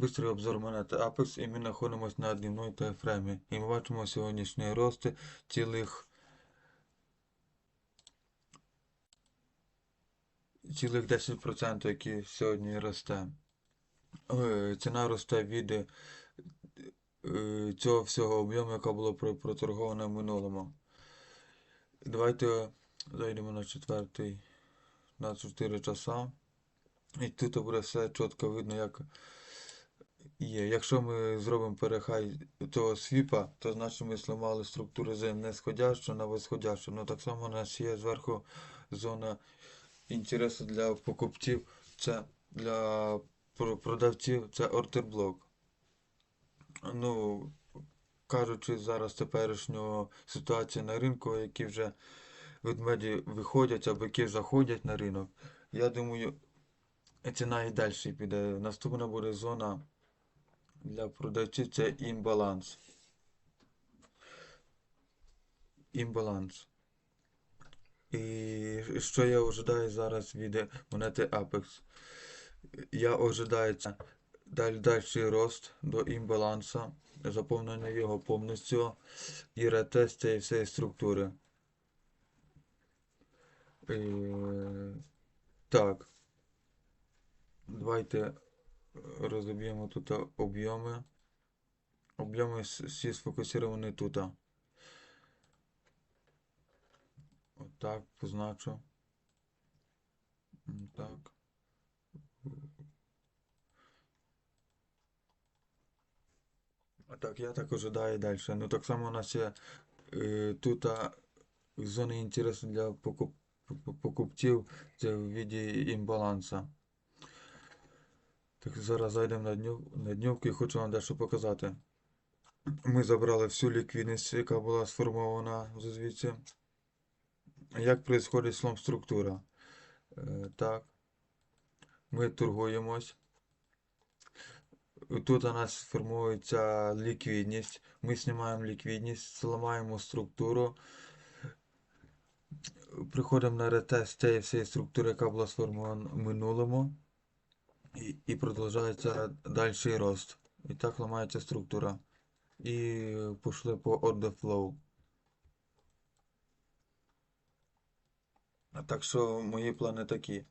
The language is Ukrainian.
Бистрий обзор монети Apex і ми знаходимося на днівної таймфреймі. І ми бачимо сьогоднішні рости цілих цілих 10%, які сьогодні росте. Е, Ціна росте від е, цього всього об'єму, яка була проторгована в минулому. Давайте зайдемо на четвертий, на 4 часа. І тут буде все чітко видно, як є. Якщо ми зробимо перехай того свіпа, то значить ми зламали структуру з нисходящу на восходящу. Ну так само у нас є зверху зона інтересу для покупців, це для продавців, це ордерблок. Ну, кажучи зараз теперішнього ситуації на ринку, які вже ведмеді виходять або які заходять на ринок, я думаю, ціна і далі піде. Наступна буде зона для продавців це імбаланс. Імбаланс. І що я ожидаю зараз від монети Apex? Я ожидаю це далі дальший рост до імбаланса, заповнення його повністю і ретест цієї всієї структури. Е, так. Давайте розоб'ємо тут об'єми. Об'єми всі сфокусовані тут. Отак позначу. Так. Так, я так ожидаю далі. Ну так само у нас є е, тут зони інтересу для покуп, покупців це в віді імбаланса. Так, зараз зайдемо на, днів, на днівку і хочу вам дещо показати. Ми забрали всю ліквідність, яка була сформована звідси. Як відбувається слом структура? Е, так. Ми торгуємось. Тут у нас формується ліквідність. Ми знімаємо ліквідність, зламаємо структуру. Приходимо на ретест цієї всієї структури, яка була сформована в минулому. І, і продовжується дальший рост. І так ламається структура. І пішли по order flow. Так що мої плани такі.